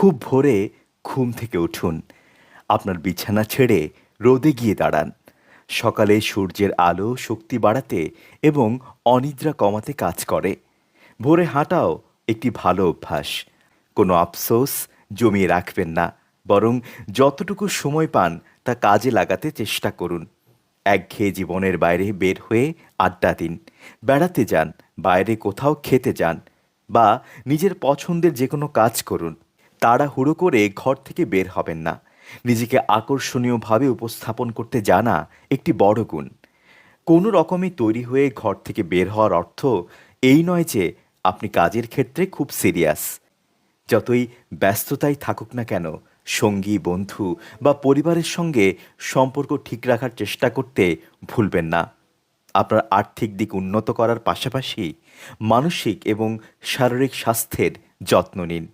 খুব ভোরে ঘুম থেকে উঠুন। আপনার বিছানা ছেড়ে রোদে গিয়ে দাঁড়ান। সকালে সূর্যের আলো শক্তি বাড়াতে এবং অনিদ্রা কমাতে কাজ করে। ভোরে হাঁটাও একটি ভালো অভ্যাস। কোনো আফসোস জমিয়ে রাখবেন না, বরং যতটুকু সময় পান তা কাজে লাগাতে চেষ্টা করুন। একঘেয়ে জীবনের বাইরে বের হয়ে আড্ডা দিন। বেড়াতে যান, বাইরে কোথাও খেতে যান বা নিজের পছন্দের যে কোনো কাজ করুন। তাড়াহুড়ো করে ঘর থেকে বের হবেন না। নিজেকে আকর্ষণীয়ভাবে উপস্থাপন করতে জানা একটি বড় গুণ। কোনো রকমে তৈরি হয়ে ঘর থেকে বের হওয়ার অর্থ এই নয় যে আপনি কাজের ক্ষেত্রে খুব সিরিয়াস। যতই ব্যস্ততাই থাকুক না কেন, সঙ্গী, বন্ধু বা পরিবারের সঙ্গে সম্পর্ক ঠিক রাখার চেষ্টা করতে ভুলবেন না। আপনার আর্থিক দিক উন্নত করার পাশাপাশি মানসিক এবং শারীরিক স্বাস্থ্যের যত্ন নিন।